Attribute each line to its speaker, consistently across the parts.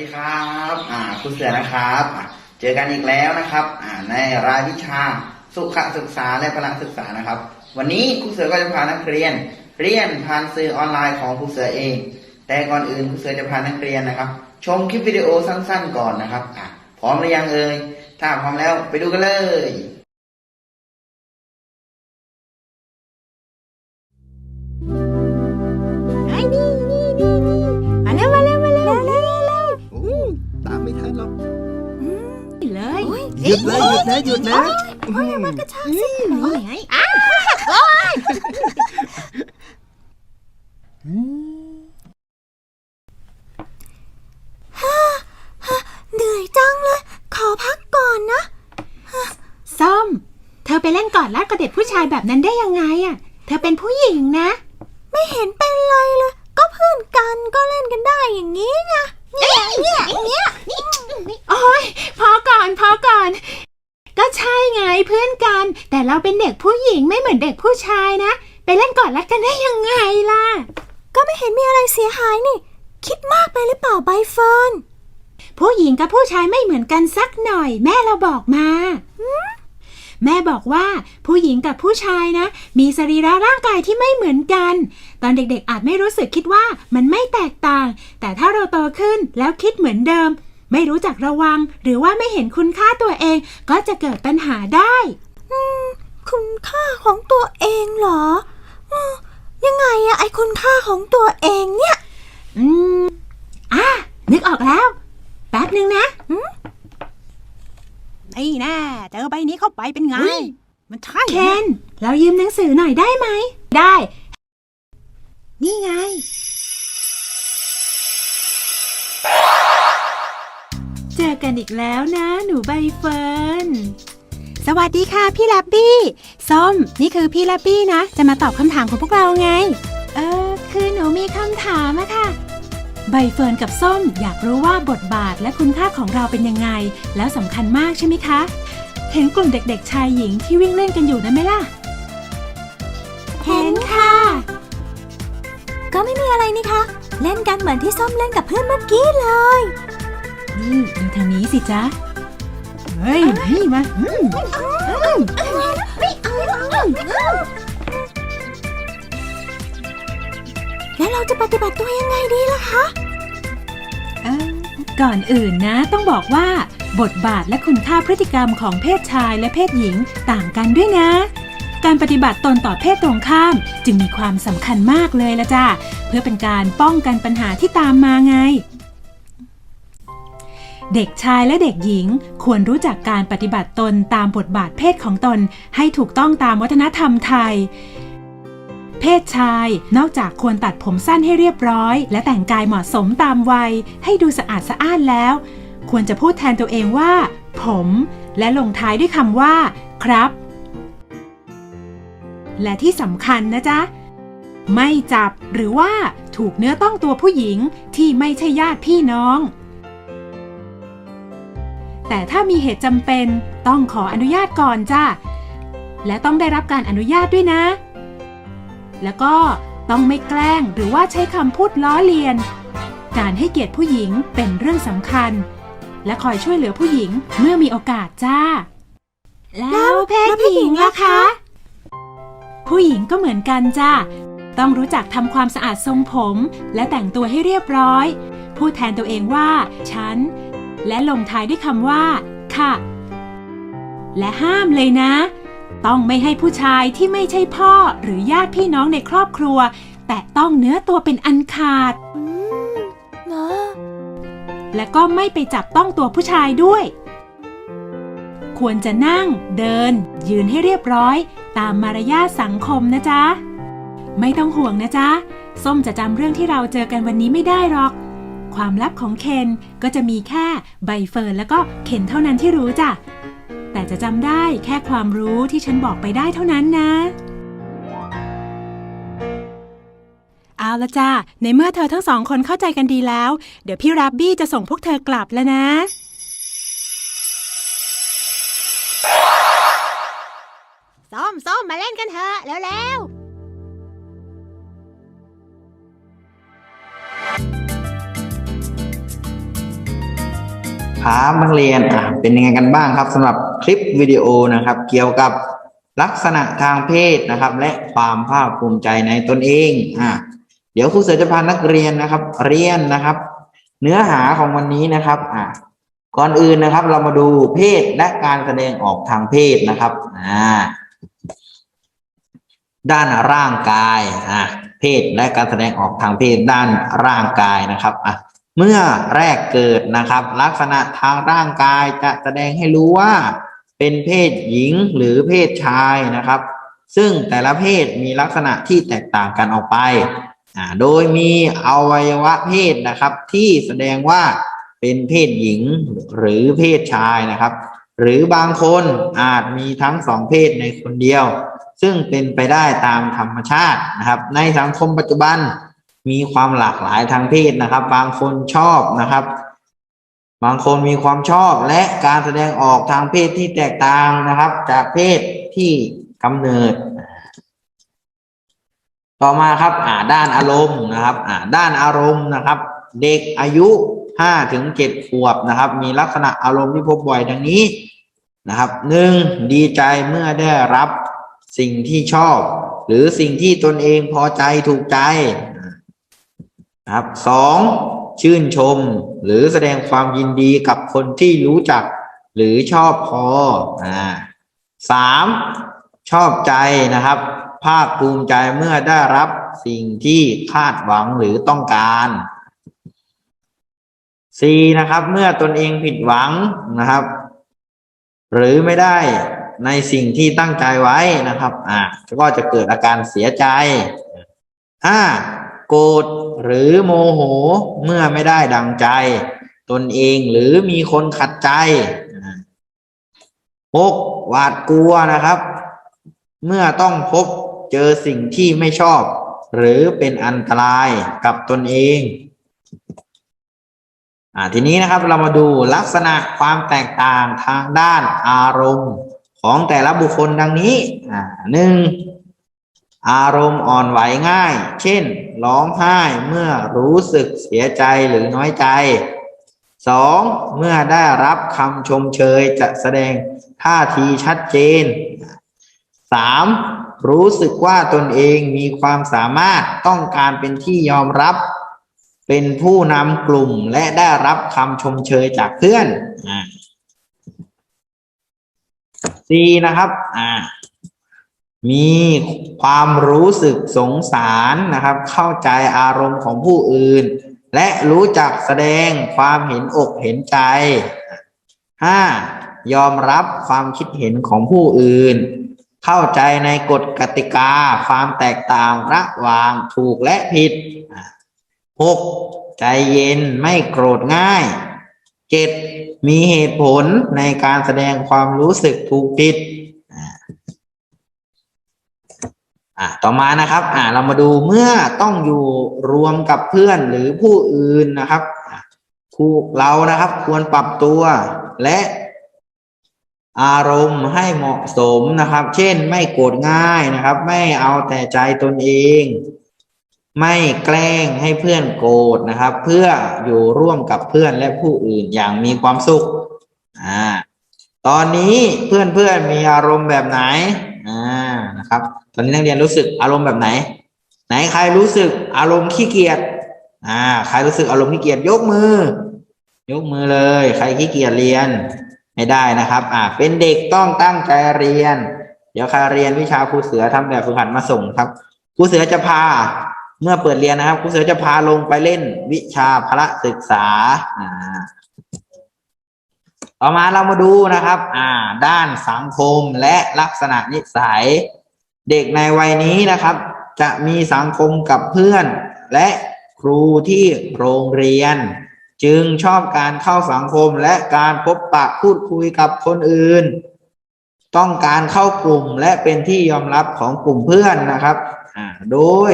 Speaker 1: สวัสดีครับอ่าคุณเสือนะครับเจอกันอีกแล้วนะครับอ่าในรายวิชาสุขศึกษาและพละศึกษานะครับ วันนี้ครูเสือก็จะพานักเรียน เรียนผ่านสื่อออนไลน์ของครูเสือเอง แต่ก่อนอื่นครูเสือจะพานักเรียนนะครับ ชมคลิปวิดีโอสั้นๆ ก่อนนะครับอะพร้อมหรือยังเอ่ยถ้าพร้อมแล้วไปดูกันเลย
Speaker 2: ยุ
Speaker 3: ดนะหยุดนะหยุดนะ
Speaker 2: โอ้ยมันกระชากสิโอ้ยไงอ้าเหนื่อยจังเลย ขอพักก่อนนะส้ม เธอไปเล่นกอดรัดกับเด็กผู้ชายแบบนั้นได้ยังไงอะ เธอเป็นผู้หญิงนะ ไม่เห็นเป็นไรเลย ก็เพื่อนกันก็เล่นกันได้อย่างนี้ไง เนี่ยเนี่ยเนี่ยโอ้ยพอก่อนพอก่อน ก็ใช่ไงเพื่อนกัน แต่เราเป็นเด็กผู้หญิงไม่เหมือนเด็กผู้ชายนะ ไปเล่นกอดรัดกันได้ยังไงล่ะ ก็ไม่เห็นมีอะไรเสียหายนี่ คิดมากไปหรือเปล่าใบเฟิร์นผู้หญิงกับผู้ชายไม่เหมือนกันสักหน่อย แม่เราบอกมา แม่บอกว่าผู้หญิงกับผู้ชายนะ มีสรีระร่างกายที่ไม่เหมือนกัน ตอนเด็กๆอาจไม่รู้สึกคิดว่ามันไม่แตกต่าง แต่ถ้าเราโตขึ้นแล้วคิดเหมือนเดิม ไม่รู้จักระวัง หรือว่าไม่เห็นคุณค่าตัวเอง ก็จะเกิดปัญหาได้คุณค่าของตัวเองเหรอยังไงอะไอคุณค่าของตัวเองเนี่ย อืมอะนึกออกแล้ว แป๊บนึงนะ
Speaker 4: นี่แน่เจอใบนี้เข้าไปเป็นไง มันใช่
Speaker 2: เคน
Speaker 4: นะ
Speaker 2: เรายืมหนังสือหน่อยได้ไหม ได้ นี่ไง เจอกันอีกแล้วนะ หนูใบเฟิร์น
Speaker 4: สวัสดีค่ะพี่แลบบี้ส้มนี่คือพี่แลบบี้นะ จะมาตอบคำถามของพวกเราไง
Speaker 2: เออ คือหนูมีคำถามอะค่ะ ใบเฟิร์นกับส้มอยากรู้ว่าบทบาทและคุณค่าของเราเป็นยังไง แล้วสำคัญมากใช่ไหมคะ เห็นกลุ่มเด็กๆ ชายหญิงที่วิ่งเล่นกันอยู่นะไหมล่ะ เห็นค่ะ
Speaker 5: ก็ไม่มีอะไรนี่คะ เล่นกันเหมือนที่ส้มเล่นกับเพื่อนเมื่อกี้เลย
Speaker 2: นี่ดูทางนี้สิจ๊ะ
Speaker 4: เฮ้ยนี่มาอืม
Speaker 5: แล้วเราจะปฏิบัติตัวยังไงดีล่ะคะ
Speaker 2: ก่อนอื่นนะต้องบอกว่า บทบาทและคุณค่าพฤติกรรมของเพศชายและเพศหญิงต่างกันด้วยนะ การปฏิบัติตนต่อเพศตรงข้าม จึงมีความสำคัญมากเลยละจ้ะเพื่อเป็นการป้องกันปัญหาที่ตามมาไง เด็กชายและเด็กหญิงควรรู้จักการปฏิบัติตนตามบทบาทเพศของตนให้ถูกต้องตามวัฒนธรรมไทย เพศชาย นอกจากควรตัดผมสั้นให้เรียบร้อย และแต่งกายเหมาะสมตามวัย ให้ดูสะอาดสะอ้านแล้ว ควรจะพูดแทนตัวเองว่า ผม และลงท้ายด้วยคำว่า ครับ และที่สำคัญนะจ๊ะ ไม่จับหรือว่าถูกเนื้อต้องตัวผู้หญิงที่ไม่ใช่ญาติพี่น้องแต่ถ้ามีเหตุจำเป็นต้องขออนุญาตก่อนจ้ะและต้องได้รับการอนุญาตด้วยนะ แล้วก็ต้องไม่แกล้งหรือว่าใช้คำพูดล้อเลียน การให้เกียรติผู้หญิงเป็นเรื่องสำคัญ และคอยช่วยเหลือผู้หญิงเมื่อมีโอกาสจ้า แล้วเพศหญิงล่ะคะ ผู้หญิงก็เหมือนกันจ้าต้องรู้จักทำความสะอาดทรงผม และแต่งตัวให้เรียบร้อย พูดแทนตัวเองว่า ฉัน และลงท้ายด้วยคำว่า ค่ะ และห้ามเลยนะ ต้องไม่ให้ผู้ชายที่ไม่ใช่พ่อหรือญาติพี่น้องในครอบครัว แต่ต้องเนื้อตัวเป็นอันขาด
Speaker 5: อืมเนอะ
Speaker 2: และก็ไม่ไปจับต้องตัวผู้ชายด้วย ควรจะนั่ง เดิน ยืนให้เรียบร้อย ตามมารยาทสังคมนะจ๊ะ ไม่ต้องห่วงนะจ๊ะ ส้มจะจำเรื่องที่เราเจอกันวันนี้ไม่ได้หรอก ความลับของเคนก็จะมีแค่ใบเฟิร์นแล้วก็เคนเท่านั้นที่รู้จ้ะ แต่จะจำได้แค่ความรู้ที่ฉันบอกไปได้เท่านั้นนะ เอาละจ้าในเมื่อเธอทั้งสองคนเข้าใจกันดีแล้ว เดี๋ยวพี่รับบี้จะส่งพวกเธอกลับแล้วนะ
Speaker 4: ส้มส้มมาเล่นกันเถอะเร็วๆ
Speaker 1: ครับนักเรียนอะเป็นยังไงกันบ้างครับสำหรับ คลิปวิดีโอนะครับ เกี่ยวกับลักษณะทางเพศนะครับ และความภาคภูมิใจในตนเองอะเดี๋ยวครูเสือจะพานักเรียนนะครับ เรียนนะครับ เนื้อหาของวันนี้นะครับอะก่อนอื่นนะครับ เรามาดูเพศและการแสดงออกทางเพศนะครับอ่าด้านร่างกายอะเพศและการแสดงออกทางเพศด้านร่างกายนะครับอะเมื่อแรกเกิดนะครับ ลักษณะทางร่างกายจะแสดงให้รู้ว่า เป็นเพศหญิงหรือเพศชายนะครับ ซึ่งแต่ละเพศมีลักษณะที่แตกต่างกันออกไป โดยมีอวัยวะเพศนะครับ ที่แสดงว่าเป็นเพศหญิงหรือเพศชายนะครับ หรือบางคนอาจมีทั้งสองเพศในคนเดียว ซึ่งเป็นไปได้ตามธรรมชาตินะครับ ในสังคมปัจจุบันมีความหลากหลายทางเพศนะครับ บางคนชอบนะครับ บางคนมีความชอบและการแสดงออกทางเพศที่แตกต่างนะครับ จากเพศที่กำเนิด ต่อมาครับอ่าด้านอารมณ์นะครับอ่าด้านอารมณ์นะครับ เด็กอายุห้าถึงเจ็ดขวบนะครับ มีลักษณะอารมณ์ที่พบบ่อยดังนี้นะครับหนึ่งดีใจเมื่อได้รับสิ่งที่ชอบ หรือสิ่งที่ตนเองพอใจถูกใจนะครับสอง ชื่นชม หรือแสดงความยินดีกับคนที่รู้จัก หรือชอบพออ่าสามชอบใจนะครับ ภาคภูมิใจเมื่อได้รับสิ่งที่คาดหวังหรือต้องการสี่นะครับ เมื่อตนเองผิดหวังนะครับ หรือไม่ได้ในสิ่งที่ตั้งใจไว้นะครับ อ่าก็จะเกิดอาการเสียใจห้า โกรธหรือโมโหเมื่อไม่ได้ดังใจ ตนเองหรือมีคนขัดใจหกหวาดกลัวนะครับ เมื่อต้องพบเจอสิ่งที่ไม่ชอบ หรือเป็นอันตรายกับตนเองอ่าทีนี้นะครับเรามาดูลักษณะความแตกต่างทางด้านอารมณ์ของแต่ละบุคคลดังนี้อ่าหนึ่ง อารมณ์อ่อนไหวง่าย เช่น ร้องไห้เมื่อรู้สึกเสียใจหรือน้อยใจสองเมื่อได้รับคำชมเชยจะแสดงท่าทีชัดเจนสามรู้สึกว่าตนเองมีความสามารถต้องการเป็นที่ยอมรับ เป็นผู้นำกลุ่มและได้รับคำชมเชยจากเพื่อนสี่นะครับ อ่า มีความรู้สึกสงสารนะครับ เข้าใจอารมณ์ของผู้อื่น และรู้จักแสดงความเห็นอกเห็นใจห้ายอมรับความคิดเห็นของผู้อื่น เข้าใจในกฎกติกา ความแตกต่างระหว่างถูกและผิดหกใจเย็นไม่โกรธง่ายเจ็ดมีเหตุผลในการแสดงความรู้สึกถูกผิด อะต่อมานะครับอ่าเรามาดูเมื่อต้องอยู่รวมกับเพื่อนหรือผู้อื่นนะครับผู้เรานะครับควรปรับตัวและอารมณ์ให้เหมาะสมนะครับ เช่นไม่โกรธง่ายนะครับ ไม่เอาแต่ใจตนเอง ไม่แกล้งให้เพื่อนโกรธนะครับ เพื่ออยู่ร่วมกับเพื่อนและผู้อื่นอย่างมีความสุขอ่าตอนนี้เพื่อนเพื่อนๆมีอารมณ์แบบไหน อ่านะครับ ตอนนี้นักเรียนรู้สึกอารมณ์แบบไหน ไหนใครรู้สึกอารมณ์ขี้เกียจอ่า ใครรู้สึกอารมณ์ขี้เกียจยกมือ ยกมือเลย ใครขี้เกียจเรียนไม่ได้นะครับ อ่า เป็นเด็กต้องตั้งใจเรียน เดี๋ยวใครเรียนวิชาครูเสือทำแบบฝึกหัดมาส่งครับครูเสือจะพา เมื่อเปิดเรียนนะครับครูเสือจะพาลงไปเล่นวิชาพละศึกษาอ่า ต่อมาเรามาดูนะครับ อ่า ด้านสังคมและลักษณะนิสัย เด็กในวัยนี้นะครับ จะมีสังคมกับเพื่อน และครูที่โรงเรียน จึงชอบการเข้าสังคมและการพบปะพูดคุยกับคนอื่น ต้องการเข้ากลุ่มและเป็นที่ยอมรับของกลุ่มเพื่อนนะครับ อ่า โดย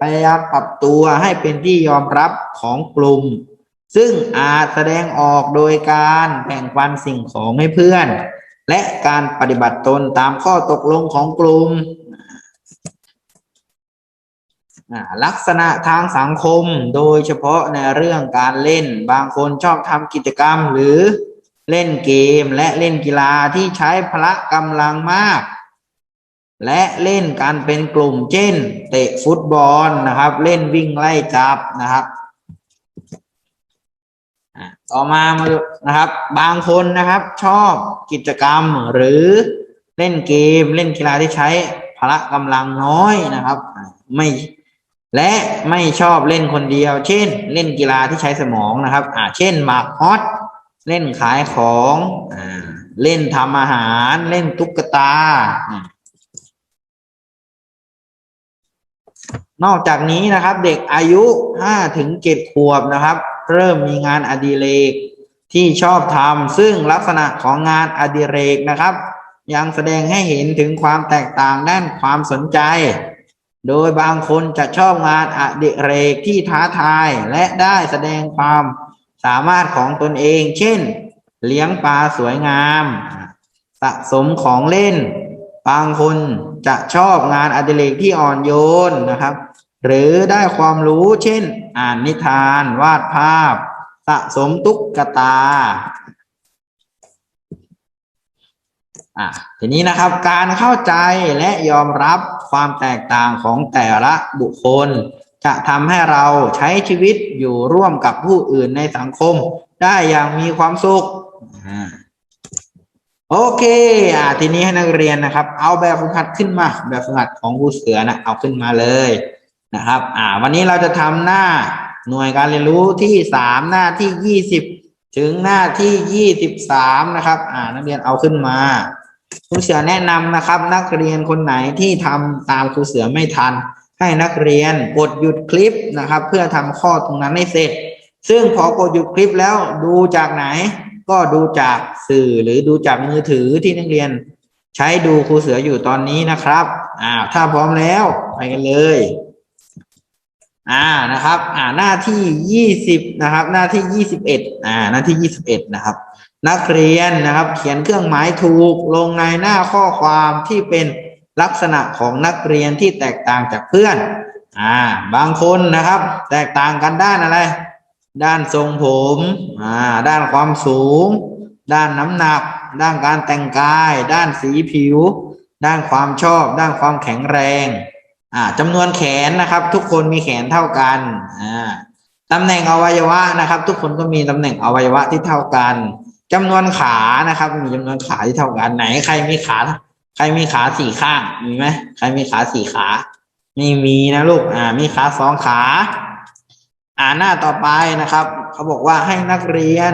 Speaker 1: พยายามปรับตัวให้เป็นที่ยอมรับของกลุ่ม ซึ่งอาจแสดงออกโดยการแบ่งปันสิ่งของให้เพื่อน และการปฏิบัติตนตามข้อตกลงของกลุ่มลักษณะทางสังคมโดยเฉพาะในเรื่องการเล่น บางคนชอบทำกิจกรรมหรือเล่นเกมและเล่นกีฬาที่ใช้พละกำลังมาก และเล่นกันเป็นกลุ่มเช่น เตะฟุตบอลนะครับ เล่นวิ่งไล่จับนะครับ ต่อมามาดูนะครับ บางคนนะครับ ชอบกิจกรรมหรือเล่นเกมเล่นกีฬาที่ใช้พละกำลังน้อยนะครับไม่และไม่ชอบเล่นคนเดียว เช่น เล่นกีฬาที่ใช้สมองนะครับ อ่า เช่นหมากฮอตเล่นขายของอ่าเล่นทำอาหารเล่นตุ๊กตาอ่านอกจากนี้นะครับ เด็กอายุห้าถึงเจ็ดขวบนะครับ เริ่มมีงานอดิเรกที่ชอบทำซึ่งลักษณะของงานอดิเรกนะครับ ยังแสดงให้เห็นถึงความแตกต่างด้านความสนใจ โดยบางคนจะชอบงานอดิเรกที่ท้าทายและได้แสดงความสามารถของตนเอง เช่น เลี้ยงปลาสวยงามสะสมของเล่น บางคนจะชอบงานอดิเรกที่อ่อนโยนนะครับ หรือได้ความรู้เช่น อ่านนิทานวาดภาพ สะสมตุ๊กตาอะทีนี้นะครับการเข้าใจและยอมรับความแตกต่างของแต่ละบุคคล จะทำให้เราใช้ชีวิตอยู่ร่วมกับผู้อื่นในสังคม ได้อย่างมีความสุขอโอเคอ่าทีนี้ให้นักเรียนนะครับ เอาแบบฝึกหัดขึ้นมา แบบฝึกหัดของครูเสือนะเอาขึ้นมาเลย นะครับ อ่า วันนี้เราจะทำหน้าหน่วยการเรียนรู้ที่สามหน้าที่ยี่สิบถึงหน้าที่ยี่สิบสามนะครับ อ่า นักเรียนเอาขึ้นมาครูเสือแนะนำนะครับ นักเรียนคนไหนที่ทำตามครูเสือไม่ทัน ให้นักเรียนกดหยุดคลิปนะครับ เพื่อทำข้อตรงนั้นให้เสร็จ ซึ่งพอกดหยุดคลิปแล้วดูจากไหน ก็ดูจากสื่อหรือดูจากมือถือที่นักเรียน ใช้ดูครูเสืออยู่ตอนนี้นะครับ อ่า ถ้าพร้อมแล้วไปกันเลย อ่านะครับ อ่าหน้าที่ยี่สิบนะครับ หน้าที่ยี่สิบเอ็ดอ่า หน้าที่ยี่สิบเอ็ดนะครับ นักเรียนนะครับ เขียนเครื่องหมายถูกลงในหน้าข้อความที่เป็นลักษณะของนักเรียนที่แตกต่างจากเพื่อน อ่า บางคนนะครับ แตกต่างกันด้านอะไร ด้านทรงผม อ่า ด้านความสูง ด้านน้ำหนัก ด้านการแต่งกาย ด้านสีผิว ด้านความชอบ ด้านความแข็งแรง อ่าจำนวนแขนนะครับ ทุกคนมีแขนเท่ากันอ่าตำแหน่งอวัยวะนะครับ ทุกคนก็มีตำแหน่งอวัยวะที่เท่ากันจำนวนขานะครับ มีจำนวนขาที่เท่ากันไหน ใครมีขา ใครมีขาสี่ข้างมีไหมใครมีขาสี่ขาไม่มีนะลูกอ่า มีขาสองขา อ่าหน้าต่อไปนะครับ เขาบอกว่าให้นักเรียน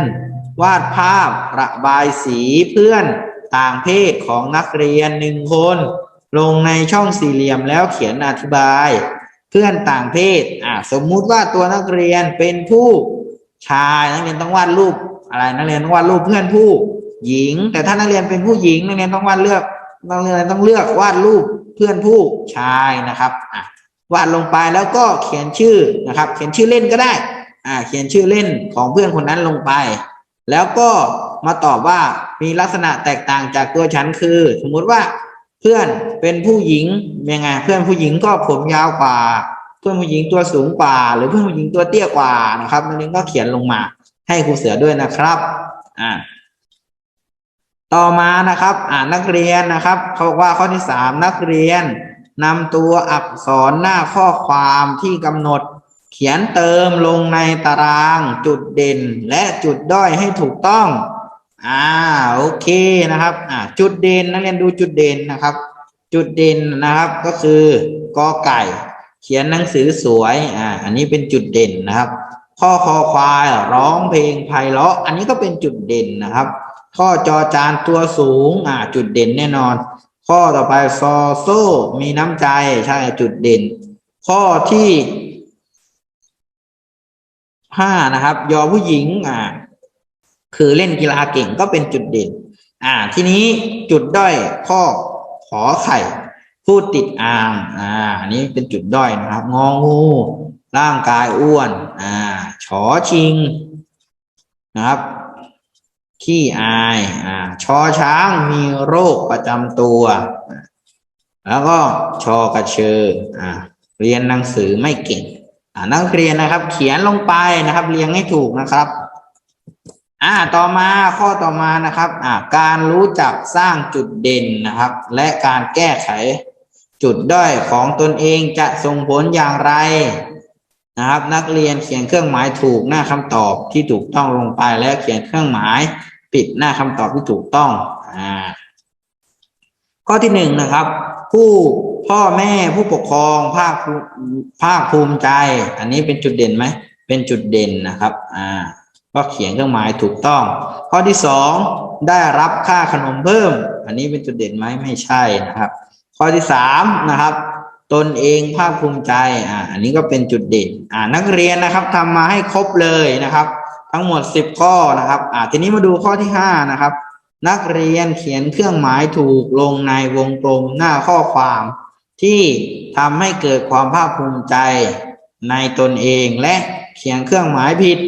Speaker 1: วาดภาพระบายสีเพื่อนต่างเพศของนักเรียนหนึ่งคน ลงในช่องสี่เหลี่ยมแล้วเขียนอธิบาย เพื่อนต่างเพศอ่าสมมุติว่าตัวนักเรียนเป็นผู้ชายนักเรียนต้องวาดรูปอะไรนักเรียนต้องวาดรูปเพื่อนผู้หญิง แต่ถ้านักเรียนเป็นผู้หญิงนักเรียนต้องวาดเลือกนักเรียนต้องเลือกวาดรูปเพื่อนผู้ชายนะครับอะวาดลงไปแล้วก็เขียนชื่อนะครับ เขียนชื่อเล่นก็ได้อ่าเขียนชื่อเล่นของเพื่อนคนนั้นลงไป แล้วก็มาตอบว่ามีลักษณะแตกต่างจากตัวฉันคือ สมมุติว่า เพื่อนเป็นผู้หญิงยังไงเพื่อนผู้หญิงก็ผมยาวกว่า เพื่อนผู้หญิงตัวสูงกว่า หรือเพื่อนผู้หญิงตัวเตี้ยกว่านะครับนักเรียนก็เขียนลงมา ให้ครูเสือด้วยนะครับ อ่า ต่อมานะครับ อ่านักเรียนนะครับ เขาบอกว่าข้อที่สามนักเรียนนำตัวอักษรหน้าข้อความที่กำหนด เขียนเติมลงในตาราง จุดเด่นและจุดด้อยให้ถูกต้อง อ่าโอเคนะครับอ่าจุดเด่นนักเรียนดูจุดเด่นนะครับ จุดเด่นนะครับก็คือกอไก่ เขียนหนังสือสวยอ่าอันนี้เป็นจุดเด่นนะครับ ข้อคอควายร้องเพลงไพเราะ อันนี้ก็เป็นจุดเด่นนะครับ ข้อจอจานตัวสูงอ่าจุดเด่นแน่นอน ข้อต่อไปซอโซมีน้ำใจใช่จุดเด่น ข้อที่ห้านะครับ ยอผู้หญิงอ่า คือเล่นกีฬาเก่งก็เป็นจุดเด่น อ่า ทีนี้จุดด้อยข้อขอไข่พูดติดอ่างอ่าอันนี้เป็นจุดด้อยนะครับ งองู ร่างกายอ้วน อ่าฉอชิง นะครับ ขี้อาย อ่า ชอช้างมีโรคประจำตัว แล้วก็ชอกระเชออ่า เรียนหนังสือไม่เก่ง อ่า นักเรียนนะครับ เขียนลงไปนะครับ เรียงให้ถูกนะครับ อ่าต่อมาข้อต่อมานะครับอ่าการรู้จักสร้างจุดเด่นนะครับ และการแก้ไขจุดด้อยของตนเองจะส่งผลอย่างไรนะครับ นักเรียนเขียนเครื่องหมายถูกหน้าคำตอบที่ถูกต้องลงไปและเขียนเครื่องหมายปิดหน้าคำตอบที่ถูกต้องอ่าข้อที่หนึ่งนะครับ ผู้พ่อแม่ผู้ปกครองภาคภาคภูมิใจ อันนี้เป็นจุดเด่นไหมเป็นจุดเด่นนะครับ อ่า ก็เขียนเครื่องหมายถูกต้อง ข้อที่สองได้รับค่าขนมเพิ่ม อันนี้เป็นจุดเด่นไหมไม่ใช่นะครับ ข้อที่สามนะครับตนเองภาคภูมิใจอ่าอันนี้ก็เป็นจุดเด่นอ่านักเรียนนะครับทำมาให้ครบเลยนะครับ ทั้งหมดสิบข้อนะครับอ่าทีนี้มาดูข้อที่ห้านะครับ นักเรียนเขียนเครื่องหมายถูกลงในวงกลมหน้าข้อความ ที่ทำให้เกิดความภาคภูมิใจในตนเองและเขียนเครื่องหมายผิด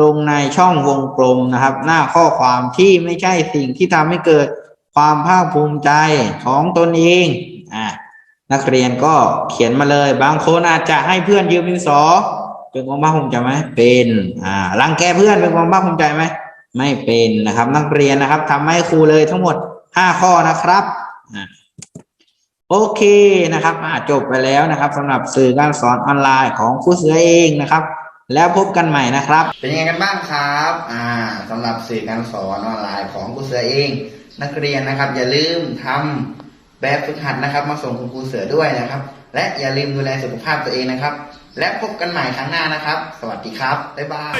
Speaker 1: ลงในช่องวงกลมนะครับ หน้าข้อความที่ไม่ใช่สิ่งที่ทำให้เกิดความภาคภูมิใจของตนเองอ่านักเรียนก็เขียนมาเลย บางคนอาจจะให้เพื่อนยืมดินสอเป็นความภาคภูมิใจไหมเป็นอ่ารังแกเพื่อนเป็นความภาคภูมิใจไหมไม่เป็นนะครับ นักเรียนนะครับทำให้ครูเลยทั้งหมดห้าข้อนะครับอโอเคนะครับอาจบไปแล้วนะครับสำหรับสื่อการสอนออนไลน์ของครูเสือเองนะครับ แล้วพบกันใหม่นะครับ เป็นยังไงกันบ้างครับ อ่าสำหรับสื่อการสอนออนไลน์ของครูเสือเอง นักเรียนนะครับ อย่าลืมทำแบบฝึกหัดนะครับ มาส่งคุณครูเสือด้วยนะครับ และอย่าลืมดูแลสุขภาพตัวเองนะครับ และพบกันใหม่ครั้งหน้านะครับ สวัสดีครับบ๊ายบาย